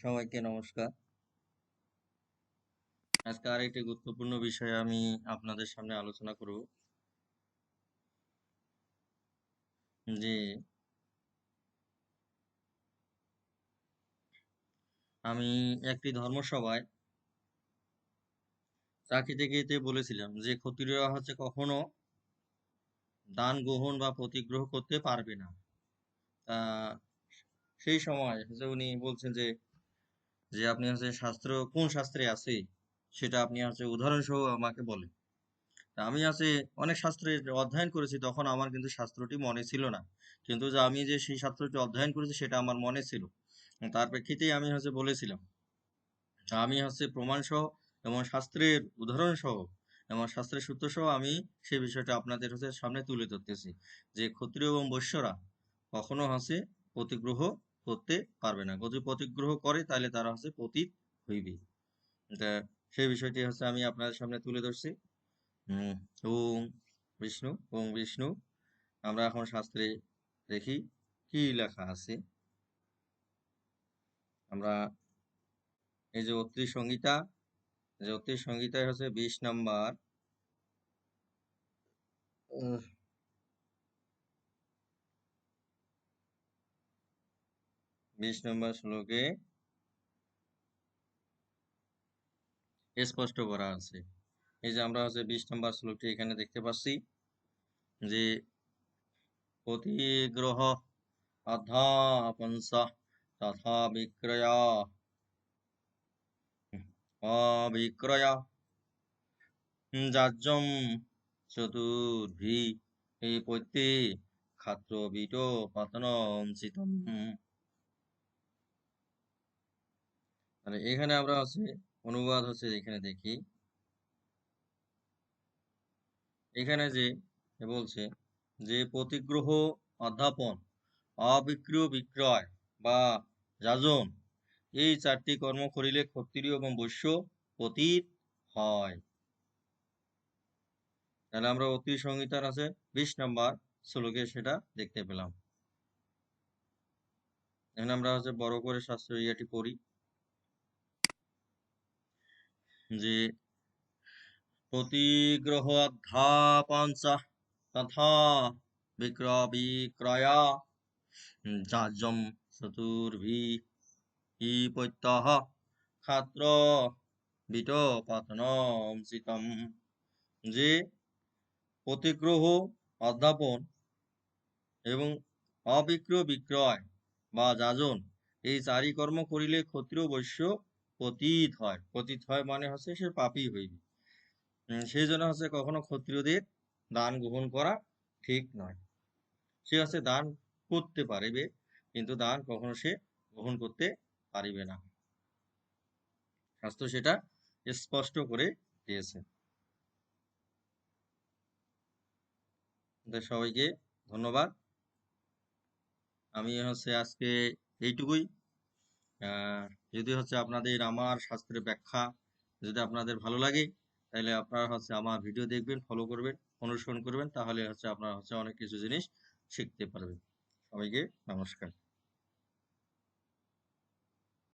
সবাইকে নমস্কার। আজকে আরেকটি গুরুত্বপূর্ণ বিষয়ে আমি আপনাদের সামনে আলোচনা করব। যে আমি একটি ধর্মসভায় চাকরিতে গিয়েতে বলেছিলাম যে ক্ষত্রিয়রা হচ্ছে কখনো দান গ্রহণ বা প্রতিগ্রহ করতে পারবে না। সেই সময় যে উনি বলছেন যে যে আপনি হচ্ছে শাস্ত্র, কোন শাস্ত্রে আছে? সেটা আপনি হচ্ছে উদাহরণ সহ আমাকে বলেন। আমি আছে অনেক শাস্ত্রে অধ্যয়ন করেছি, তখন আমার কিন্তু শাস্ত্রটি মনে ছিল না। কিন্তু যে আমি যে সেই শাস্ত্রটি অধ্যয়ন করেছি, সেটা আমার মনে ছিল। তার প্রেক্ষিতেই আমি হচ্ছে বলেছিলাম। আমি হচ্ছে প্রমাণ সহ এবং শাস্ত্রের উদাহরণ সহ এবং শাস্ত্রের সূত্র সহ আমি সেই বিষয়টা আপনাদের হচ্ছে সামনে তুলে ধরতেছি। যে ক্ষত্রিয় এবং বৈশ্যরা কখনো হচ্ছে প্রতিগ্রহ করতে পারবে না। যদি প্রতিগ্রহ করে, তাহলে তারা হচ্ছে পতীত হইবে। সেই বিষয়টি হচ্ছে আমি আপনাদের সামনে তুলে ধরছি। ওম বিষ্ণু ওম বিষ্ণু। আমরা এখন শাস্ত্রে দেখি কি লেখা আছে। আমরা এই যে অত্রি সংহিতা যে অত্রি সংহিতায় হচ্ছে বিশ নাম্বার। বিশ নম্বর শ্লোকে স্পষ্ট করা আছে। এই যে আমরা হচ্ছে বিশ নম্বর শ্লোকটি এখানে দেখতে পাচ্ছি যে প্রতিগ্রহ অধ্যাপংস তথা বিক্রয়া। অবিক্রয়। যাজ্যম চতুর্ভি। এই পৈতে খাত্র বিট পাতনম তাহলে এখানে আমরা হচ্ছে অনুবাদ হচ্ছে এখানে দেখি। এখানে যে বলছে যে প্রতিগ্রহ অধ্যাপন, অবিক্রিয় বিক্রয় বা যাজন, এই চারটি কর্ম করিলে ক্ষত্রিয় এবং বৈশ্য পতীত হয়। তাহলে আমরা অতি সংহিতার আছে বিশ নাম্বার শ্লোকে সেটা দেখতে পেলাম। এখানে আমরা হচ্ছে বড় করে শাস্ত্র ইয়াটি পড়ি। যে প্রতিগ্রহ অধ্যাপঞ্চ তথা বিক্রয় বিক্রয়া যাজম চতুর্ভি ই প্রত্যহ খাত্র বিট পাতনম যে প্রতিগ্রহ অধ্যাপন এবং অবিক্রয় বিক্রয় বা যাজন এই চারি কর্ম করিলে ক্ষত্রিয় বৈশ্য পতিত হয়। পতিত হয় মানে হচ্ছে সে পাপি হইবে। সেই জন্য হচ্ছে কখনো ক্ষত্রিয়দের দান গ্রহণ করা ঠিক নয়। সে হচ্ছে দান করতে পারিবে, কিন্তু দান কখনো সে গ্রহণ করতে পারিবে না। শাস্ত্র সেটা স্পষ্ট করে দিয়েছে। সবাইকে ধন্যবাদ। আমি হচ্ছে আজকে এইটুকুই। যদি হচ্ছে আপনাদের আমার শাস্ত্রের ব্যাখ্যা যদি আপনাদের ভালো লাগে, তাহলে আপনারা হচ্ছে আমার ভিডিও দেখবেন ফলো করবেন, অনুসরণ করবেন, তাহলে হচ্ছে আপনারা হচ্ছে অনেক কিছু জিনিস শিখতে পারবেন। সবাইকে নমস্কার।